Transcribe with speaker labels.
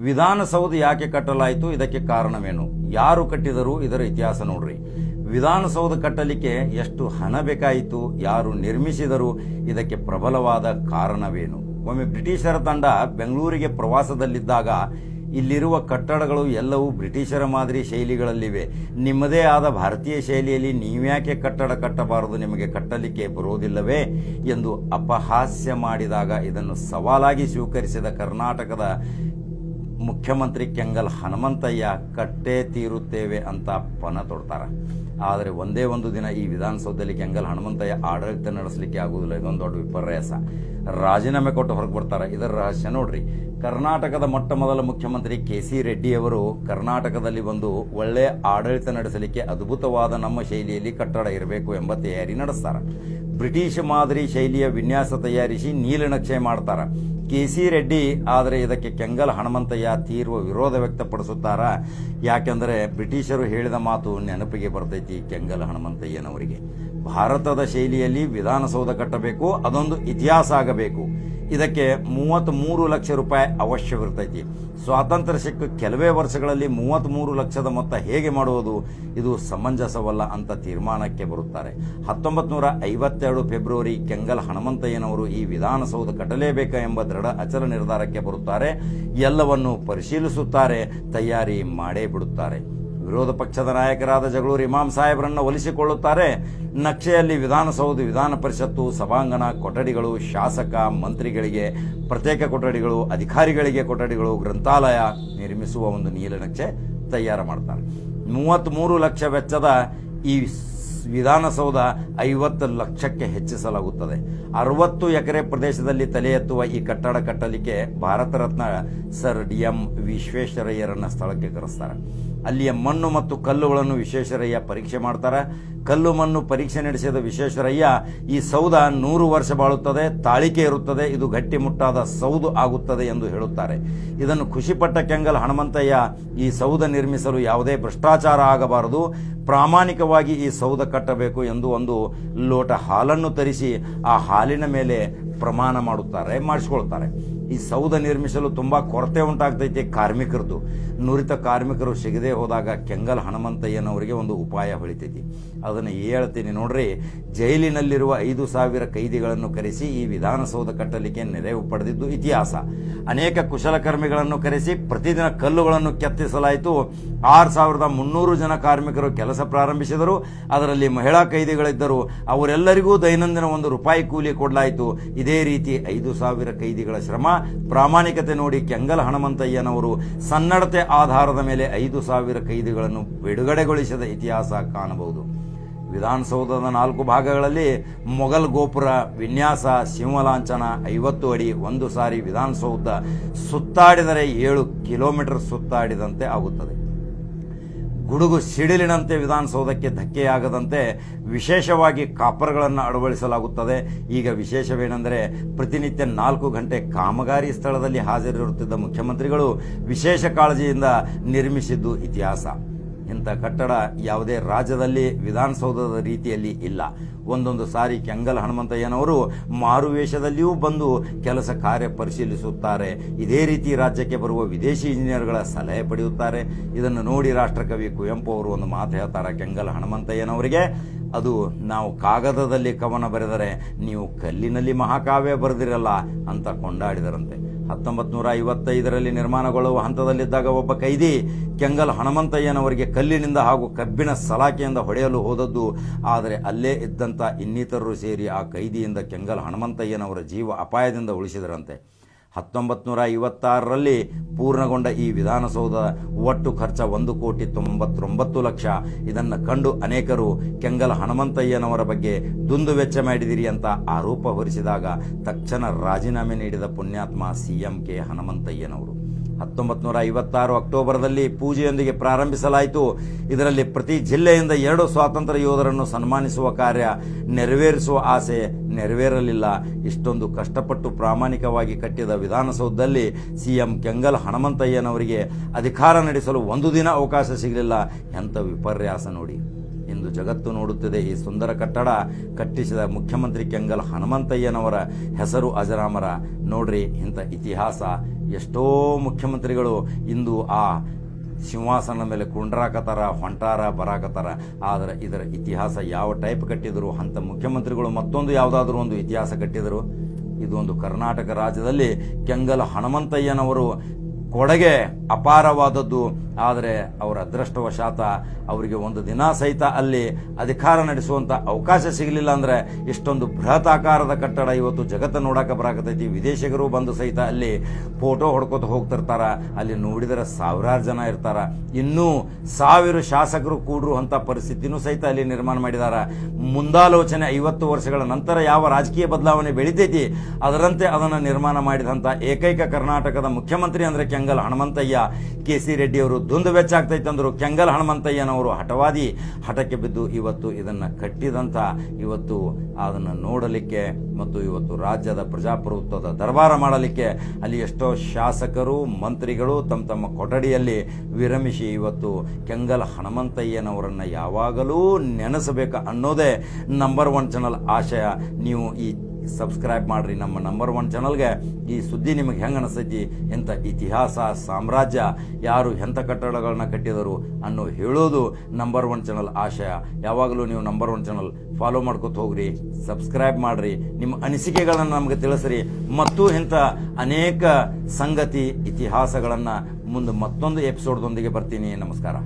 Speaker 1: ವಿಧಾನಸೌಧ ಯಾಕೆ ಕಟ್ಟಲಾಯಿತು? ಇದಕ್ಕೆ ಕಾರಣವೇನು? ಯಾರು ಕಟ್ಟಿದರು ಇದರ ಇತಿಹಾಸ ನೋಡ್ರಿ. ವಿಧಾನಸೌಧ ಕಟ್ಟಲಿಕ್ಕೆ ಎಷ್ಟು ಹಣ ಬೇಕಾಯಿತು? ಯಾರು ನಿರ್ಮಿಸಿದರು ಇದಕ್ಕೆ ಪ್ರಬಲವಾದ ಕಾರಣವೇನು? ಒಮ್ಮೆ ಬ್ರಿಟಿಷರ ತಂಡ ಬೆಂಗಳೂರಿಗೆ ಪ್ರವಾಸದಲ್ಲಿದ್ದಾಗ ಇಲ್ಲಿರುವ ಕಟ್ಟಡಗಳು ಎಲ್ಲವೂ ಬ್ರಿಟಿಷರ ಮಾದರಿ ಶೈಲಿಗಳಲ್ಲಿವೆ. ನಿಮ್ಮದೇ ಆದ ಭಾರತೀಯ ಶೈಲಿಯಲ್ಲಿ ನೀವ್ಯಾಕೆ ಕಟ್ಟಡ ಕಟ್ಟಬಾರದು? ನಿಮಗೆ ಕಟ್ಟಲಿಕ್ಕೆ ಬರೋದಿಲ್ಲವೇ? ಎಂದು ಅಪಹಾಸ್ಯ ಮಾಡಿದಾಗ ಇದನ್ನು ಸವಾಲಾಗಿ ಸ್ವೀಕರಿಸಿದ ಕರ್ನಾಟಕದ ಮುಖ್ಯಮಂತ್ರಿ ಕೆಂಗಲ್ ಹನುಮಂತಯ್ಯ ಕಟ್ಟೇ ತೀರುತ್ತೇವೆ ಅಂತ ಪಣ ತೊಡ್ತಾರೆ. ಆದರೆ ಒಂದೇ ಒಂದು ದಿನ ಈ ವಿಧಾನಸೌಧದಲ್ಲಿ ಕೆಂಗಲ್ ಹನುಮಂತಯ್ಯ ಆಡಳಿತ ನಡೆಸಲಿಕ್ಕೆ ಆಗುವುದಿಲ್ಲ ಇದೊಂದು ದೊಡ್ಡ ವಿಪರ್ಯಾಸ. ರಾಜೀನಾಮೆ ಕೊಟ್ಟು ಹೊರಗೆ ಬರ್ತಾರೆ. ಇದರ ರಹಸ್ಯ ನೋಡ್ರಿ. ಕರ್ನಾಟಕದ ಮೊಟ್ಟ ಮೊದಲ ಮುಖ್ಯಮಂತ್ರಿ ಕೆ ಸಿ ರೆಡ್ಡಿಯವರು ಕರ್ನಾಟಕದಲ್ಲಿ ಒಂದು ಒಳ್ಳೆಯ ಆಡಳಿತ ನಡೆಸಲಿಕ್ಕೆ ಅದ್ಭುತವಾದ ನಮ್ಮ ಶೈಲಿಯಲ್ಲಿ ಕಟ್ಟಡ ಇರಬೇಕು ಎಂಬ ತಯಾರಿ ನಡೆಸ್ತಾರೆ. ಬ್ರಿಟಿಷ್ ಮಾದರಿ ಶೈಲಿಯ ವಿನ್ಯಾಸ ತಯಾರಿಸಿ ನೀಲನಕ್ಷೆ ಮಾಡ್ತಾರೆ. ಸಿ ರೆಡ್ಡಿ ಆದರೆ ಇದಕ್ಕೆ ಕೆಂಗಲ್ ಹನುಮಂತಯ್ಯ ತೀರ್ವ ವಿರೋಧ ವ್ಯಕ್ತಪಡಿಸುತ್ತಾರ? ಯಾಕೆಂದರೆ ಬ್ರಿಟಿಷರು ಹೇಳಿದ ಮಾತು ನೆನಪಿಗೆ ಬರ್ತೈತಿ ಕೆಂಗಲ್ ಹನುಮಂತಯ್ಯನವರಿಗೆ. ಭಾರತದ ಶೈಲಿಯಲ್ಲಿ ವಿಧಾನಸೌಧ ಕಟ್ಟಬೇಕು, ಅದೊಂದು ಇತಿಹಾಸ ಆಗಬೇಕು. ಇದಕ್ಕೆ ಮೂವತ್ತ್ಮೂರು ಲಕ್ಷ ರೂಪಾಯಿ ಅವಶ್ಯವಿರ್ತೈತಿ. ಸ್ವಾತಂತ್ರ್ಯ ಸಿಕ್ಕ ಕೆಲವೇ ವರ್ಷಗಳಲ್ಲಿ ಮೂವತ್ತ್ಮೂರು ಲಕ್ಷದ ಮೊತ್ತ ಹೇಗೆ ಮಾಡುವುದು? ಇದು ಸಮಂಜಸವಲ್ಲ ಅಂತ ತೀರ್ಮಾನಕ್ಕೆ ಬರುತ್ತಾರೆ. ಹತ್ತೊಂಬತ್ತು ನೂರ ಐವತ್ತೆರಡು ಫೆಬ್ರವರಿ ಕೆಂಗಲ್ ಹನುಮಂತಯ್ಯನವರು ಈ ವಿಧಾನಸೌಧ ಕಟ್ಟಲೇಬೇಕು ಎಂಬ ದೃಢ ಅಚಲ ನಿರ್ಧಾರಕ್ಕೆ ಬರುತ್ತಾರೆ. ಎಲ್ಲವನ್ನು ಪರಿಶೀಲಿಸುತ್ತಾರೆ, ತಯಾರಿ ಮಾಡೇ ಬಿಡುತ್ತಾರೆ. ವಿರೋಧ ಪಕ್ಷದ ನಾಯಕರಾದ ಜಗಳೂರು ಇಮಾಮ್ ಸಾಹೇಬರನ್ನು ಒಲಿಸಿಕೊಳ್ಳುತ್ತಾರೆ. ನಕ್ಷೆಯಲ್ಲಿ ವಿಧಾನಸೌಧ ವಿಧಾನ ಪರಿಷತ್ತು, ಸಭಾಂಗಣ, ಕೊಠಡಿಗಳು, ಶಾಸಕ, ಮಂತ್ರಿಗಳಿಗೆ, ಪ್ರತ್ಯೇಕ ಕೊಠಡಿಗಳು, ಅಧಿಕಾರಿಗಳಿಗೆ ಕೊಠಡಿಗಳು, ಗ್ರಂಥಾಲಯ ನಿರ್ಮಿಸುವ ಒಂದು ನೀಲನಕ್ಷೆ ತಯಾರು ಮಾಡ್ತಾರೆ. ಮೂವತ್ತ್ಮೂರು ಲಕ್ಷ ವೆಚ್ಚದ ಈ ವಿಧಾನಸೌಧ ಐವತ್ತು ಲಕ್ಷಕ್ಕೆ ಹೆಚ್ಚಿಸಲಾಗುತ್ತದೆ. ಅರವತ್ತು ಎಕರೆ ಪ್ರದೇಶದಲ್ಲಿ ತಲೆ ಎತ್ತುವ ಈ ಕಟ್ಟಡ ಕಟ್ಟಲಿಕ್ಕೆ Bharat Ratna sir D M ವಿಶ್ವೇಶ್ವರಯ್ಯರನ್ನ ಸ್ಥಳಕ್ಕೆ ಕರೆಸ್ತಾರೆ. ಅಲ್ಲಿಯ ಮಣ್ಣು ಮತ್ತು ಕಲ್ಲುಗಳನ್ನು ವಿಶ್ವೇಶ್ವರಯ್ಯ ಪರೀಕ್ಷೆ ಮಾಡ್ತಾರೆ. ಕಲ್ಲು ಮಣ್ಣು ಪರೀಕ್ಷೆ ನಡೆಸಿದ ವಿಶ್ವೇಶ್ವರಯ್ಯ, ಈ ಸೌಧ ನೂರು ವರ್ಷ ಬಾಳುತ್ತದೆ, ತಾಳಿಕೆ ಇರುತ್ತದೆ, ಇದು ಗಟ್ಟಿಮುಟ್ಟಾದ ಸೌದು ಆಗುತ್ತದೆ ಎಂದು ಹೇಳುತ್ತಾರೆ. ಇದನ್ನು ಖುಷಿಪಟ್ಟ ಕೆಂಗಲ್ ಹನುಮಂತಯ್ಯ ಈ ಸೌಧ ನಿರ್ಮಿಸಲು ಯಾವುದೇ ಭ್ರಷ್ಟಾಚಾರ ಆಗಬಾರದು. ಪ್ರಾಮಾಣಿಕವಾಗಿ ಈ ಸೌಧ ಕಟ್ಟಬೇಕು ಎಂದು ಒಂದು ಲೋಟ ಹಾಲನ್ನು ತರಿಸಿ ಆ ಹಾಲಿನ ಮೇಲೆ ಪ್ರಮಾಣ ಮಾಡುತ್ತಾರೆ ಮಾಡಿಸ್ಕೊಳ್ತಾರೆ. ಈ ಸೌಧ ನಿರ್ಮಿಸಲು ತುಂಬ ಕೊರತೆ ಉಂಟಾಗ್ತೈತೆ ಕಾರ್ಮಿಕರದ್ದು. ನುರಿತ ಕಾರ್ಮಿಕರು ಸಿಗದೆ ಹೋದಾಗ ಕೆಂಗಲ್ ಹನುಮಂತಯ್ಯನವರಿಗೆ ಒಂದು ಉಪಾಯ ಹೊಳಿತೈತಿ. ಅದನ್ನು ಹೇಳ್ತೀನಿ ನೋಡ್ರಿ, ಜೈಲಿನಲ್ಲಿರುವ ಐದು ಸಾವಿರ ಕೈದಿಗಳನ್ನು ಕರೆಸಿ ಈ ವಿಧಾನಸೌಧ ಕಟ್ಟಲಿಕ್ಕೆ ನೆರವು ಪಡೆದಿದ್ದು ಇತಿಹಾಸ. ಅನೇಕ ಕುಶಲಕರ್ಮಿಗಳನ್ನು ಕರೆಸಿ ಪ್ರತಿದಿನ ಕಲ್ಲುಗಳನ್ನು ಕೆತ್ತಿಸಲಾಯಿತು. ಆರು ಸಾವಿರದ ಮುನ್ನೂರು ಜನ ಕಾರ್ಮಿಕರು ಕೆಲಸ ಪ್ರಾರಂಭಿಸಿದರು. ಅದರಲ್ಲಿ ಮಹಿಳಾ ಕೈದಿಗಳಿದ್ದರು. ಅವರೆಲ್ಲರಿಗೂ ದೈನಂದಿನ ಒಂದು ರೂಪಾಯಿ ಕೂಲಿ ಕೊಡಲಾಯಿತು. ಇದೇ ರೀತಿ ಐದು ಸಾವಿರ ಕೈದಿಗಳ ಶ್ರಮ ಪ್ರಾಮಾಣಿಕತೆ ನೋಡಿ ಕೆಂಗಲ್ ಹನುಮಂತಯ್ಯನವರು ಸನ್ನಡತೆ ಆಧಾರದ ಮೇಲೆ ಐದು ಸಾವಿರ ಕೈದಿಗಳನ್ನು ಬಿಡುಗಡೆಗೊಳಿಸಿದ ಇತಿಹಾಸ ಕಾಣಬಹುದು. ವಿಧಾನಸೌಧದ ನಾಲ್ಕು ಭಾಗಗಳಲ್ಲಿ ಮೊಘಲ್ ಗೋಪುರ, ವಿನ್ಯಾಸ, ಸಿಂಹಲಾಂಛನ ಐವತ್ತು ಅಡಿ ಒಂದು ಸಾರಿ ವಿಧಾನಸೌಧ ಸುತ್ತಾಡಿದರೆ ಏಳು ಕಿಲೋಮೀಟರ್ ಸುತ್ತಾಡಿದಂತೆ ಆಗುತ್ತದೆ. ಗುಡುಗು ಸಿಡಿಲಿನಂತೆ ವಿಧಾನಸೌಧಕ್ಕೆ ಧಕ್ಕೆಯಾಗದಂತೆ ವಿಶೇಷವಾಗಿ ಕಾಪರ್ಗಳನ್ನು ಅಳವಡಿಸಲಾಗುತ್ತದೆ. ಈಗ ವಿಶೇಷವೇನೆಂದರೆ ಪ್ರತಿನಿತ್ಯ ನಾಲ್ಕು ಗಂಟೆ ಕಾಮಗಾರಿ ಸ್ಥಳದಲ್ಲಿ ಹಾಜರಿರುತ್ತಿದ್ದ ಮುಖ್ಯಮಂತ್ರಿಗಳು ವಿಶೇಷ ಕಾಳಜಿಯಿಂದ ನಿರ್ಮಿಸಿದ್ದು ಇತಿಹಾಸ. ಇಂಥ ಕಟ್ಟಡ ಯಾವುದೇ ರಾಜ್ಯದಲ್ಲಿ ವಿಧಾನಸೌಧದ ರೀತಿಯಲ್ಲಿ ಇಲ್ಲ. ಒಂದೊಂದು ಸಾರಿ ಕೆಂಗಲ್ ಹನುಮಂತಯ್ಯನವರು ಮಾರುವೇಷದಲ್ಲಿಯೂ ಬಂದು ಕೆಲಸ ಕಾರ್ಯ ಪರಿಶೀಲಿಸುತ್ತಾರೆ. ಇದೇ ರೀತಿ ರಾಜ್ಯಕ್ಕೆ ಬರುವ ವಿದೇಶಿ ಇಂಜಿನಿಯರ್ಗಳ ಸಲಹೆ ಪಡೆಯುತ್ತಾರೆ. ಇದನ್ನು ನೋಡಿ ರಾಷ್ಟ್ರಕವಿ ಕುವೆಂಪು ಅವರು ಒಂದು ಮಾತು ಹೇಳ್ತಾರೆ ಕೆಂಗಲ್ ಹನುಮಂತಯ್ಯನವರಿಗೆ. ಅದು ನಾವು ಕಾಗದದಲ್ಲಿ ಕವನ ಬರೆದರೆ ನೀವು ಕಲ್ಲಿನಲ್ಲಿ ಮಹಾಕಾವ್ಯ ಬರೆದಿರಲ್ಲ ಅಂತ ಕೊಂಡಾಡಿದರಂತೆ. ಹತ್ತೊಂಬತ್ತು ನೂರ ಐವತ್ತೈದರಲ್ಲಿ ನಿರ್ಮಾಣಗೊಳ್ಳುವ ಹಂತದಲ್ಲಿದ್ದಾಗ ಒಬ್ಬ ಕೈದಿ ಕೆಂಗಲ್ ಹನುಮಂತಯ್ಯನವರಿಗೆ ಕಲ್ಲಿನಿಂದ ಹಾಗೂ ಕಬ್ಬಿಣ ಸಲಾಕೆಯಿಂದ ಹೊಡೆಯಲು ಹೋದದ್ದು. ಆದರೆ ಅಲ್ಲೇ ಇದ್ದಂಥ ಇನ್ನಿತರರು ಸೇರಿ ಆ ಕೈದಿಯಿಂದ ಕೆಂಗಲ್ ಹನುಮಂತಯ್ಯನವರ ಜೀವ ಅಪಾಯದಿಂದ ಉಳಿಸಿದರಂತೆ. ಹತ್ತೊಂಬತ್ತು ನೂರ ಐವತ್ತಾರರಲ್ಲಿ ಪೂರ್ಣಗೊಂಡ ಈ ವಿಧಾನಸೌಧ ಒಟ್ಟು ಖರ್ಚ ಒಂದು ಕೋಟಿ ತೊಂಬತ್ತೊಂಬತ್ತು ಲಕ್ಷ. ಇದನ್ನು ಕಂಡು ಅನೇಕರು ಕೆಂಗಲ್ ಹನುಮಂತಯ್ಯನವರ ಬಗ್ಗೆ ದುಂದು ವೆಚ್ಚ ಮಾಡಿದಿರಿ ಅಂತ ಆರೋಪ ಹೊರಿಸಿದಾಗ ತಕ್ಷಣ ರಾಜೀನಾಮೆ ನೀಡಿದ ಪುಣ್ಯಾತ್ಮ ಸಿಎಂ ಕೆ ಹನುಮಂತಯ್ಯನವರು. ಹತ್ತೊಂಬತ್ತು ನೂರ ಐವತ್ತಾರು ಅಕ್ಟೋಬರ್ದಲ್ಲಿ ಪೂಜೆಯೊಂದಿಗೆ ಪ್ರಾರಂಭಿಸಲಾಯಿತು. ಇದರಲ್ಲಿ ಪ್ರತಿ ಜಿಲ್ಲೆಯಿಂದ ಎರಡು ಸ್ವಾತಂತ್ರ್ಯ ಯೋಧರನ್ನು ಸನ್ಮಾನಿಸುವ ಕಾರ್ಯ ನೆರವೇರಿಸುವ ಆಸೆ ನೆರವೇರಲಿಲ್ಲ. ಇಷ್ಟೊಂದು ಕಷ್ಟಪಟ್ಟು ಪ್ರಾಮಾಣಿಕವಾಗಿ ಕಟ್ಟಿದ ವಿಧಾನಸೌಧದಲ್ಲಿ ಸಿಎಂ ಕೆಂಗಲ್ ಹನುಮಂತಯ್ಯನವರಿಗೆ ಅಧಿಕಾರ ನಡೆಸಲು ಒಂದು ದಿನ ಅವಕಾಶ ಸಿಗಲಿಲ್ಲ. ಎಂಥ ವಿಪರ್ಯಾಸ ನೋಡಿ. ಇಂದು ಜಗತ್ತು ನೋಡುತ್ತಿದೆ. ಈ ಸುಂದರ ಕಟ್ಟಡ ಕಟ್ಟಿಸಿದ ಮುಖ್ಯಮಂತ್ರಿ ಕೆಂಗಲ್ ಹನುಮಂತಯ್ಯನವರ ಹೆಸರು ಅಜರಾಮರ. ನೋಡ್ರಿ ಇಂಥ ಇತಿಹಾಸ. ಎಷ್ಟೋ ಮುಖ್ಯಮಂತ್ರಿಗಳು ಇಂದು ಆ ಸಿಂಹಾಸನದ ಮೇಲೆ ಕುಂಡ್ರಾಕತಾರ ಹೊಂಟಾರ ಬರಾಕತಾರ ಆದರೆ ಇದರ ಇತಿಹಾಸ ಯಾವ ಟೈಪ್ ಕಟ್ಟಿದರು ಅಂತ ಮುಖ್ಯಮಂತ್ರಿಗಳು ಮತ್ತೊಂದು ಯಾವುದಾದ್ರೂ ಒಂದು ಇತಿಹಾಸ ಕಟ್ಟಿದರು? ಇದು ಒಂದು ಕರ್ನಾಟಕ ರಾಜ್ಯದಲ್ಲಿ ಕೆಂಗಲ್ ಹನುಮಂತಯ್ಯನವರು ಕೊಡುಗೆ ಅಪಾರವಾದದ್ದು. ಆದರೆ ಅವರ ಅದೃಷ್ಟವಶಾತ ಅವರಿಗೆ ಒಂದು ದಿನ ಸಹಿತ ಅಲ್ಲಿ ಅಧಿಕಾರ ನಡೆಸುವಂತ ಅವಕಾಶ ಸಿಗಲಿಲ್ಲ ಅಂದ್ರೆ ಇಷ್ಟೊಂದು ಬೃಹತ್ ಆಕಾರದ ಕಟ್ಟಡ ಇವತ್ತು ಜಗತ್ತು ನೋಡಕ ಬರಾಕತೈತಿ ವಿದೇಶಿಗರು ಬಂದು ಸಹಿತ ಅಲ್ಲಿ ಫೋಟೋ ಹೊಡ್ಕೊತ ಹೋಗ್ತಿರ್ತಾರ. ಅಲ್ಲಿ ನೋಡಿದರೆ ಸಾವಿರಾರು ಜನ ಇರ್ತಾರ. ಇನ್ನೂ ಸಾವಿರ ಶಾಸಕರು ಕೂಡ್ರು ಅಂತ ಪರಿಸ್ಥಿತಿನೂ ಸಹಿತ ಅಲ್ಲಿ ನಿರ್ಮಾಣ ಮಾಡಿದಾರ. ಮುಂದಾಲೋಚನೆ ಐವತ್ತು ವರ್ಷಗಳ ನಂತರ ಯಾವ ರಾಜಕೀಯ ಬದಲಾವಣೆ ಬೆಳಿತೈತಿ? ಅದರಂತೆ ಅದನ್ನು ನಿರ್ಮಾಣ ಮಾಡಿದಂಥ ಏಕೈಕ ಕರ್ನಾಟಕದ ಮುಖ್ಯಮಂತ್ರಿ ಅಂದ್ರೆ ಕೆಂಗಲ್ ಹನುಮಂತಯ್ಯ ಕೆ ಸಿ ರೆಡ್ಡಿ ಅವರು ದುಂದು ಆಗ್ತೈತೆ ಅಂದ್ರು ಕೆಂಗಲ್ ಹನುಮಂತಯ್ಯನವರು ಹಠವಾದಿ ಹಠಕ್ಕೆ ಬಿದ್ದು ಇವತ್ತು ಇದನ್ನು ಕಟ್ಟಿದಂಥ ಇವತ್ತು ಅದನ್ನು ನೋಡಲಿಕ್ಕೆ ಮತ್ತು ಇವತ್ತು ರಾಜ್ಯದ ಪ್ರಜಾಪ್ರಭುತ್ವದ ದರಬಾರ ಮಾಡಲಿಕ್ಕೆ ಅಲ್ಲಿ ಎಷ್ಟೋ ಶಾಸಕರು, ಮಂತ್ರಿಗಳು ತಮ್ಮ ತಮ್ಮ ಕೊಠಡಿಯಲ್ಲಿ ವಿರಮಿಸಿ ಇವತ್ತು ಕೆಂಗಲ್ ಹನುಮಂತಯ್ಯನವರನ್ನು ಯಾವಾಗಲೂ ನೆನೆಸಬೇಕು ಅನ್ನೋದೇ ನಂಬರ್ ಒನ್ ಚಾನಲ್ ಆಶಯ. ನೀವು ಈ ಸಬ್ಸ್ಕ್ರೈಬ್ ಮಾಡ್ರಿ. ನಮ್ಮ ನಂಬರ್ ಒನ್ ಚಾನಲ್ಗೆ ಈ ಸುದ್ದಿ ನಿಮಗೆ ಹೆಂಗೆ ಅನಿಸ್ತೈತಿ ಎಂಥ ಇತಿಹಾಸ, ಸಾಮ್ರಾಜ್ಯ, ಯಾರು ಎಂಥ ಕಟ್ಟಡಗಳನ್ನ ಕಟ್ಟಿದರು ಅನ್ನೋ ಹೇಳೋದು ನಂಬರ್ ಒನ್ ಚಾನಲ್ ಆಶಯ. ಯಾವಾಗಲೂ ನೀವು ನಂಬರ್ ಒನ್ ಚಾನಲ್ ಫಾಲೋ ಮಾಡ್ಕೊತ ಹೋಗ್ರಿ ಸಬ್ಸ್ಕ್ರೈಬ್ ಮಾಡ್ರಿ. ನಿಮ್ಮ ಅನಿಸಿಕೆಗಳನ್ನು ನಮಗೆ ತಿಳಿಸ್ರಿ. ಮತ್ತು ಇಂಥ ಅನೇಕ ಸಂಗತಿ, ಇತಿಹಾಸಗಳನ್ನು ಮುಂದೆ ಮತ್ತೊಂದು ಎಪಿಸೋಡ್ದೊಂದಿಗೆ ಬರ್ತೀನಿ. ನಮಸ್ಕಾರ.